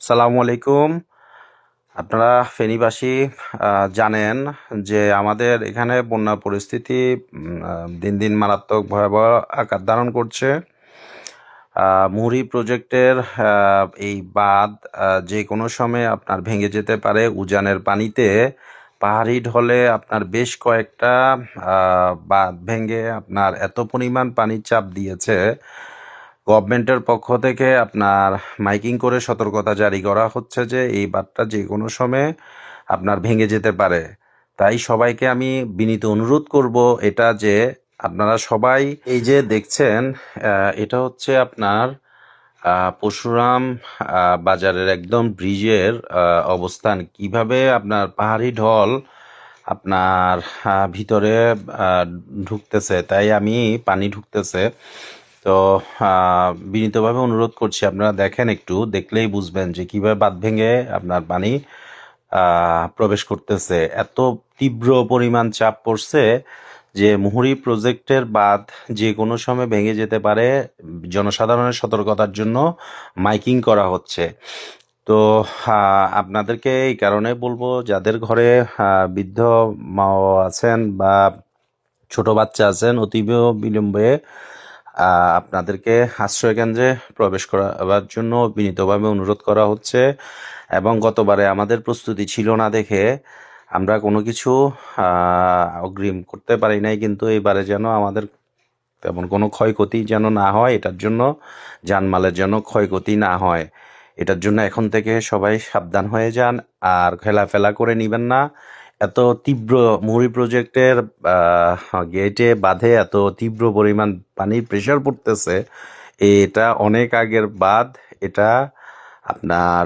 সালামু আলাইকুম আপনারা ফেনীবাসী জানেন যে আমাদের এখানে বন্যা পরিস্থিতি দিন দিন মারাত্মক ভয়াবহ আকার ধারণ করছে। মুহুরী প্রজেক্টের এই বাঁধ যে কোনো সময় আপনার ভেঙে যেতে পারে উজানের পানিতে। পাহাড়ি ঢলে আপনার বেশ কয়েকটা বাঁধ ভেঙে আপনার এত পরিমাণ পানির চাপ দিয়েছে গভর্নমেন্টের পক্ষ থেকে আপনার মাইকিং করে সতর্কতা জারি করা হচ্ছে যে এই বাঁধটা যে কোনো সময় আপনার ভেঙে যেতে পারে। তাই সবাইকে আমি বিনীত অনুরোধ করব এটা যে আপনারা সবাই এই যে দেখছেন এটা হচ্ছে আপনার পরশুরাম বাজারের একদম ব্রিজের অবস্থান। কীভাবে আপনার পাহাড়ি ঢল আপনার ভিতরে ঢুকতেছে, তাই আমি পানি ঢুকতেছে। তো বিনীতভাবে অনুরোধ করছি, আপনারা দেখেন একটু, দেখলেই বুঝবেন যে কীভাবে বাঁধ ভেঙে আপনার পানি প্রবেশ করতেছে। এত তীব্র পরিমাণ চাপ পড়ছে যে মুহুরি প্রজেক্টের বাদ যে কোনো সময় ভেঙে যেতে পারে, জনসাধারণের সতর্কতার জন্য মাইকিং করা হচ্ছে। তো আপনাদেরকে এই কারণে বলব, যাদের ঘরে বৃদ্ধ মা আছেন বা ছোট বাচ্চা আছেন, অতীব বিলম্বে আপনাদেরকে আশ্রয় কেন্দ্রে প্রবেশ করাবার জন্য বিনীতভাবে অনুরোধ করা হচ্ছে এবং গতবারে আমাদের প্রস্তুতি ছিল না দেখে আমরা কোনো কিছু অগ্রিম করতে পারি নাই, কিন্তু এবারে যেন আমাদের তেমন কোনো ক্ষয়ক্ষতি যেন না হয়, এটার জন্য জানমালের যেন ক্ষয়ক্ষতি না হয়, এটার জন্য এখন থেকে সবাই সাবধান হয়ে যান, আর খেলাফেলা করে নিবেন না। এত তীব্র মুহুরী প্রজেক্টের গেটে বাঁধে এত তীব্র পরিমাণ পানির প্রেশার পড়তেছে, এটা অনেক আগের বাদ এটা আপনার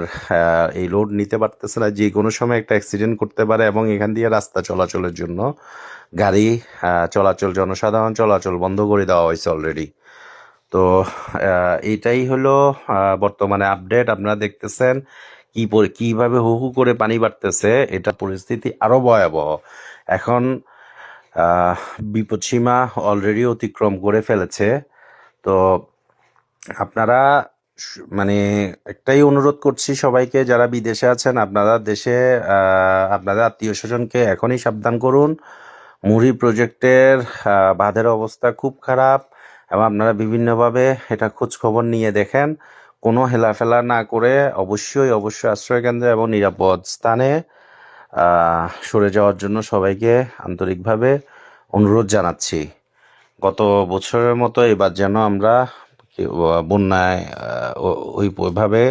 এই লোড নিতে পারতেছে না, যে কোনো সময় একটা অ্যাক্সিডেন্ট করতে পারে এবং এখান দিয়ে রাস্তা চলাচলের জন্য গাড়ি চলাচল, জনসাধারণ চলাচল বন্ধ করে দেওয়া হয়েছে অলরেডি তো এটাই হলো বর্তমানে আপডেট আপনারা দেখতেছেন। কি কীভাবে হু হু করে পানি বাড়তেছে, এটা পরিস্থিতি আরও ভয়াবহ। এখন বিপদসীমা অলরেডি অতিক্রম করে ফেলেছে। তো আপনারা মানে একটাই অনুরোধ করছি সবাইকে, যারা বিদেশে আছেন, আপনারা দেশে আপনাদের আত্মীয় স্বজনকে এখনই সাবধান করুন। মুড়ি প্রজেক্টের বাঁধের অবস্থা খুব খারাপ এবং আপনারা বিভিন্নভাবে এটা খোঁজখবর নিয়ে দেখেন। কোনো হেলাফেলা না করে অবশ্যই অবশ্যই আশ্রয়কেন্দ্রে এবং নিরাপদ স্থানে সরে যাওয়ার জন্য সবাইকে আন্তরিকভাবে অনুরোধ জানাচ্ছি। গত বছরের মতো এবার যেন আমরা বন্যায় ওইভাবে